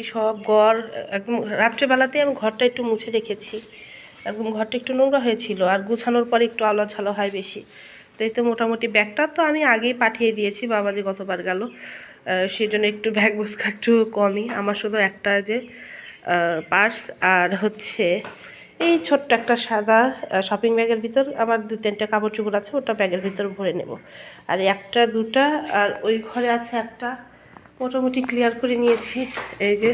মোটামুটি সব ঘর, একদম রাত্রেবেলাতে আমি ঘরটা একটু মুছে রেখেছি। একদম ঘরটা একটু নোংরা হয়েছিল আর গুছানোর পরে একটু আলো ছালো হয় বেশি। তো এই তো মোটামুটি ব্যাগটা তো আমি আগেই পাঠিয়ে দিয়েছি বাবা যে গতবার গেল। সেই জন্য একটু ব্যাগ বুঝকা একটু কমই। আমার শুধু একটা যে পার্স আর হচ্ছে এই ছোট্ট একটা সাদা শপিং ব্যাগের ভিতর আমার দু তিনটে কাপড় চোপড় আছে, ওটা ব্যাগের ভিতর ভরে নেব। আর একটা, দুটা আর ওই ঘরে আছে একটা মোটামুটি ক্লিয়ার করে নিয়েছি। এই যে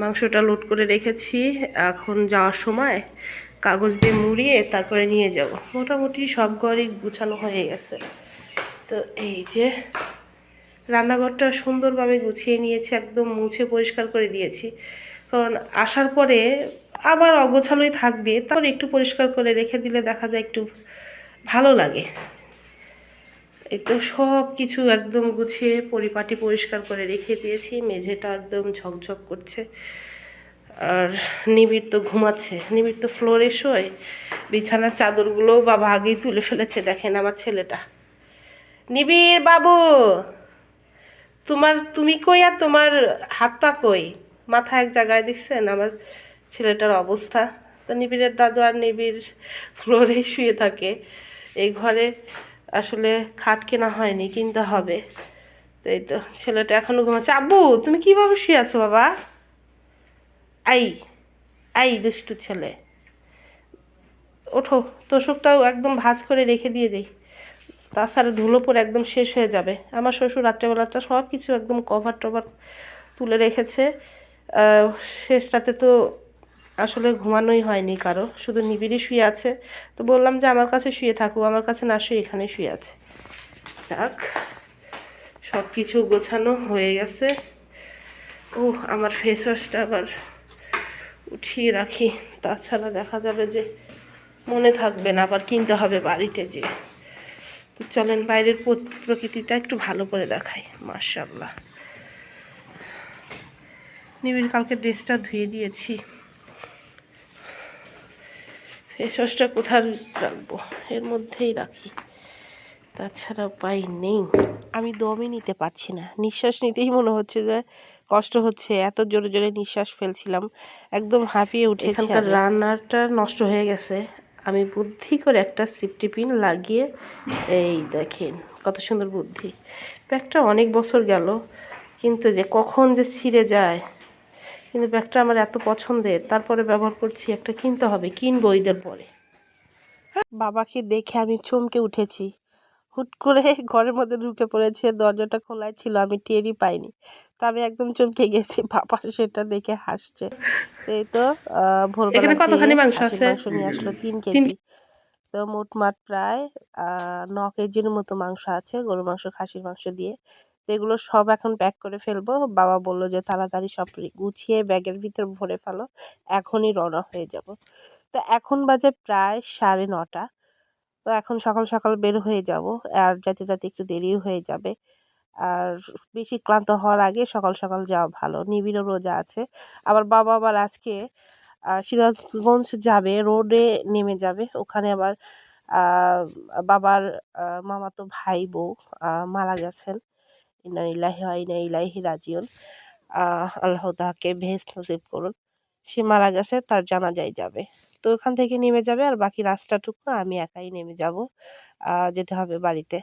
মাংসটা লোড করে রেখেছি। এখন যাওয়ার সময় কাগজ দিয়ে মুড়িয়ে তারপরে নিয়ে যাব। মোটামুটি সব ঘরই গুছানো হয়ে গেছে। তো এই যে রান্নাঘরটা সুন্দরভাবে গুছিয়ে নিয়েছি, একদম মুছে পরিষ্কার করে দিয়েছি। কারণ আসার পরে আবার অগোছালোই থাকবে, তারপর একটু পরিষ্কার করে রেখে দিলে দেখা যায় একটু ভালো লাগে। এই তো সব কিছু একদম গুছিয়ে পরিপাটি পরিষ্কার করে রেখে দিয়েছি। মেঝেটা একদম ঝকঝক করছে। আর নিবিড় তো ঘুমাচ্ছে। নিবিড় তো ফ্লোরে শোয়। বিছানার চাদরগুলো বাবা আগেই তুলে ফেলেছে। দেখেন আমার ছেলেটা। নিবিড় বাবু! তোমার, তুমি কই আর তোমার হাত পা কই? মাথা এক জায়গায় দেখছেন আমার ছেলেটার অবস্থা। তো নিবিড়ের দাদু আর নিবিড় ফ্লোরে শুয়ে থাকে। এই ঘরে আসলে খাট কেনা হয়নি, কিনতে হবে। তো এই তো ছেলেটা এখনও ঘুমাচ্ছে। আব্বু, তুমি কীভাবে শুয়ে আছো বাবা? আই আই দুষ্টু ছেলে। ওঠো, তোষকটাও একদম ভাজ করে রেখে দিয়ে যাই। তাছাড়া ধুলো পরে একদম শেষ হয়ে যাবে। আমার শ্বশুর রাত্রেবেলাটা সব কিছু একদম কভার টভার তুলে রেখেছে। শেষ রাতে তো আসলে ঘুমানোই হয়নি কারও, শুধু নিবিড়ই শুয়ে আছে। তো বললাম যে আমার কাছে শুয়ে থাকুক, আমার কাছে না শুয়ে এখানে শুয়ে আছে। যাক সব কিছু গোছানো হয়ে গেছে। ও আমার ফেস ওয়াশটা আবার উঠিয়ে রাখি। তাছাড়া দেখা যাবে যে মনে থাকবে না, আবার কিনতে হবে বাড়িতে যে। তো চলেন, বাইরের প্রকৃতিটা একটু ভালো করে দেখাই মার্শাল্লাহ নিবিড় কালকে ড্রেসটা ধুয়ে দিয়েছি। ফেস ওয়াশটা কোথায় রাখব? এর মধ্যেই রাখি। তাছাড়া উপায় নেই। আমি দমই নিতে পারছি না। নিঃশ্বাস নিতেই মনে হচ্ছে যে কষ্ট হচ্ছে। এত জোরে জোরে নিঃশ্বাস ফেলছিলাম। একদম হাঁপিয়ে উঠে এখানকার রান্নাটা নষ্ট হয়ে গেছে। আমি বুদ্ধি করে একটা সিফটি পিন লাগিয়ে এই দেখেন কত সুন্দর বুদ্ধি। প্যাকটা অনেক বছর গেল কিন্তু যে কখন যে ছিঁড়ে যায় কিন্তু ব্যাগটা আমার এত পছন্দের তারপরে ব্যবহার করছি একটা কিনতে হবে কিনবো ঈদের পরে। বাবাকে দেখে আমি চমকে উঠেছি। হুট করে ঘরের মধ্যে ঢুকে পড়েছে দরজাটা খোলাই ছিল আমি টেরই পাইনি। তা আমি একদম চমকে গেছি বাবা সেটা দেখে হাসছে। এই তো ভোরবেলা কতখানি মাংস আছে? মাংস নিয়ে আসলো তিন কেজি। তো মোটমাট প্রায় ন কেজির মতো মাংস আছে গরু মাংস খাসির মাংস দিয়ে। তো এগুলো সব এখন প্যাক করে ফেলব। বাবা বলল যে, তাড়াতাড়ি সব গুছিয়ে ব্যাগের ভিতর ভরে ফেলো। এখনই রওনা হয়ে যাব। তো এখন বাজে প্রায় সাড়ে নটা। তো এখন সকাল সকাল বের হয়ে যাব। আর যাতে যাতে একটু দেরিও হয়ে যাবে। আর বেশি ক্লান্ত হওয়ার আগে সকাল সকাল যাওয়া ভালো। নিবিড়ও রোজা আছে। আবার বাবা আবার আজকে সিরাজগঞ্জ যাবে, রোডে নেমে যাবে। ওখানে আবার বাবার মামাতো ভাই বউ মারা গেছেন। ইনা ইলাহি হয় ইনা ইলাহি রাজিউন। আল্লাহ তাহাকে ভেজ নসিব করুন। সে মারা গেছে, তার জানাজায় যাবে। তো ওখান থেকে নেমে যাবে আর বাকি রাস্তাটুকু আমি একাই নেমে যাব যেতে হবে বাড়িতে।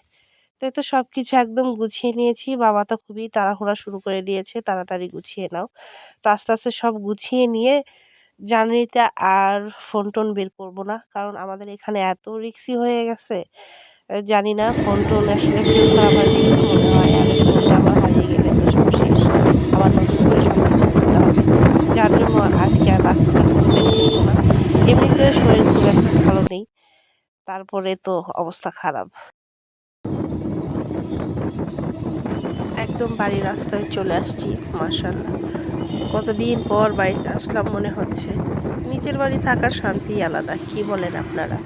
তো তো সব কিছু একদম গুছিয়ে নিয়েছি। বাবা তো খুবই তাড়াহুড়া শুরু করে দিয়েছে, তাড়াতাড়ি গুছিয়ে নাও। তো আস্তে আস্তে সব গুছিয়ে নিয়ে জানুয়ারিতে আর ফোন টোন বের করব না, কারণ আমাদের এখানে এত রিক্সি হয়ে গেছে। জানি না ফোন টোন আসলে কেউ আমার রিক্স মনে হয়, আর ফোনটা আমার হারিয়ে গেলে তো সব শেষ। আবার নতুন করে সব কিছু করতে হবে। যার জন্য আজকে আর রাস্তাতে ফোন বের করব না। এমনিতে শরীর খুব একটা ভালো নেই। তারপরে তো অবস্থা খারাপ। একদম বাড়ির রাস্তায় চলে আসছি মার্শাল্লাহ কতদিন পর বাড়িতে আসলাম মনে হচ্ছে। নিজের বাড়ি থাকার শান্তি আলাদা, কি বলেন আপনারা?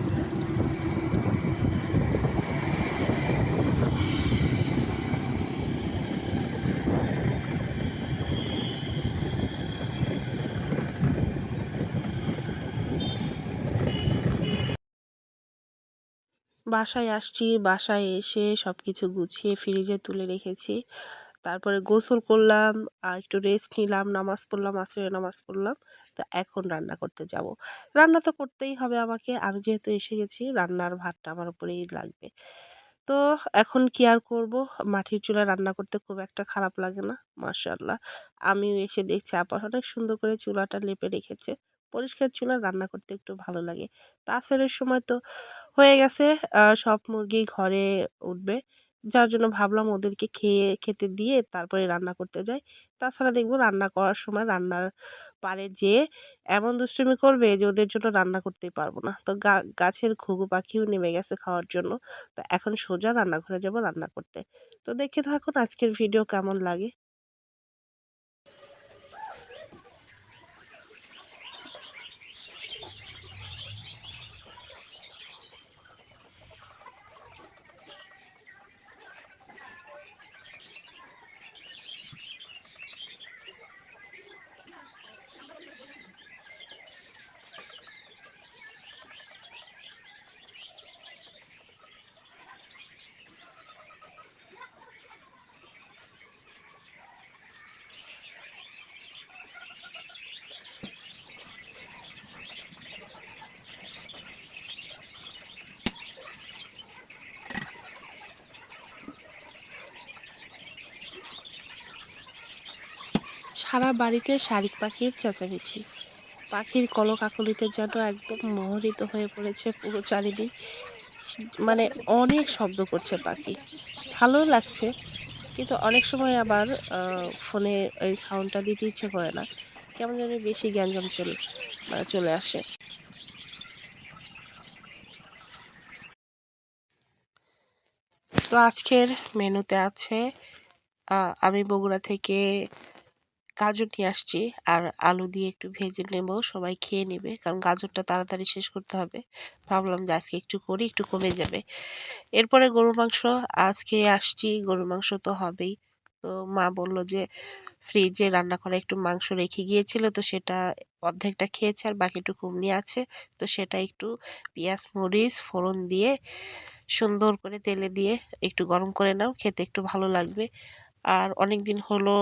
বাসায় আসছি, বাসায় এসে সব কিছু গুছিয়ে ফ্রিজে তুলে রেখেছি। তারপরে গোসল করলাম আর একটু রেস্ট নিলাম, নামাজ পড়লাম, আসরের নামাজ পড়লাম। তো এখন রান্না করতে যাব। রান্না তো করতেই হবে আমাকে। আমি যেহেতু এসে গেছি, রান্নার ভারটা আমার উপরেই লাগবে। তো এখন কি আর করব? মাটির চুলায় রান্না করতে খুব একটা খারাপ লাগে না, মাশাআল্লাহ। আমিও এসে দেখছি, আপা অনেক সুন্দর করে চুলাটা লেপে রেখেছে। পরিষ্কার চুলায় রান্না করতে একটু ভালো লাগে। তা আসরের সময় তো হয়ে গেছে সব মুরগি ঘরে উঠবে। যার জন্য ভাবলাম ওদেরকে খেয়ে, খেতে দিয়ে তারপরে রান্না করতে যাই। তাছাড়া দেখব রান্না করার সময় রান্নার পারে যেয়ে এমন দুষ্টুমি করবে যে ওদের জন্য রান্না করতেই পারব না। তো গাছের ঘুঘু পাখিও নেমে গেছে খাওয়ার জন্য। তো এখন সোজা রান্নাঘরে যাব রান্না করতে। তো দেখে থাকুন আজকের ভিডিও কেমন লাগে। সারা বাড়িতে শালিক পাখির চেঁচামেচি। পাখির কলকাকলিতে যেন একদম মোহরিত হয়ে পড়েছে পুরো চারিদিক। মানে অনেক শব্দ করছে পাখি। ভালো লাগছে, কিন্তু অনেক সময় আবার ফোনে এই সাউন্ডটা দিতে ইচ্ছে করে না। কেমন যেন বেশি গ্যাঞ্জাম চলে চলে আসে। তো আজকের মেনুতে আছে আমি বগুড়া থেকে গাজর নিয়ে আসছি। আর আলু দিয়ে একটু ভেজে নেব, সবাই খেয়ে নেবে। কারণ গাজরটা তাড়াতাড়ি শেষ করতে হবে। ভাবলাম যে আজকে একটু করি, একটু কমে যাবে। এরপরে গরুর মাংস, আজকে আসছি, গরুর মাংস তো হবেই। তো মা বলল যে, ফ্রিজে রান্না করা একটু মাংস রেখে গিয়েছিল, তো সেটা অর্ধেকটা খেয়েছে আর বাকিটুকু এমনি আছে। তো সেটা একটু পেঁয়াজ, মরিচ, ফোড়ন দিয়ে সুন্দর করে তেলে দিয়ে একটু গরম করে নাও, খেতে একটু ভালো লাগবে। আর অনেক দিন হলো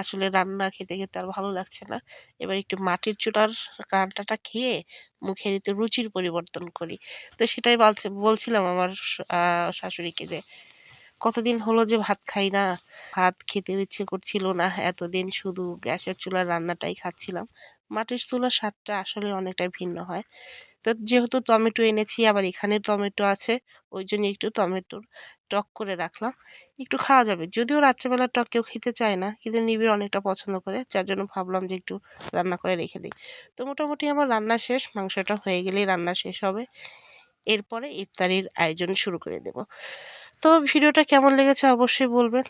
আসলে রান্না খেতে খেতে আর ভালো লাগছে না। এবার একটু মাটির চুলার রান্নাটা খেয়ে মুখের একটু রুচির পরিবর্তন করি। তো সেটাই বলছে, বলছিলাম আমার শাশুড়িকে যে, কতদিন হলো যে ভাত খাই না? ভাত খেতে ইচ্ছে করছিল না। এতদিন শুধু গ্যাসের চুলার রান্নাটাই খাচ্ছিলাম। মাটির চুলার স্বাদটা আসলে অনেকটাই ভিন্ন হয়। তো যেহেতু টমেটো এনেছি, আবার এখানে টমেটো আছে ওই জন্য একটু টমেটোর টক করে রাখলাম। একটু খাওয়া যাবে। যদিও রাত্রেবেলা টক কেউ খেতে চায় না, কিন্তু নিবিড় অনেকটা পছন্দ করে, যার জন্য ভাবলাম যে একটু রান্না করে রেখে দিই। তো মোটামুটি আমার রান্না শেষ, মাংসটা হয়ে গেলেই রান্না শেষ হবে। এরপরে ইফতারির আয়োজন শুরু করে দেব। তো ভিডিওটা কেমন লেগেছে অবশ্যই বলবেন।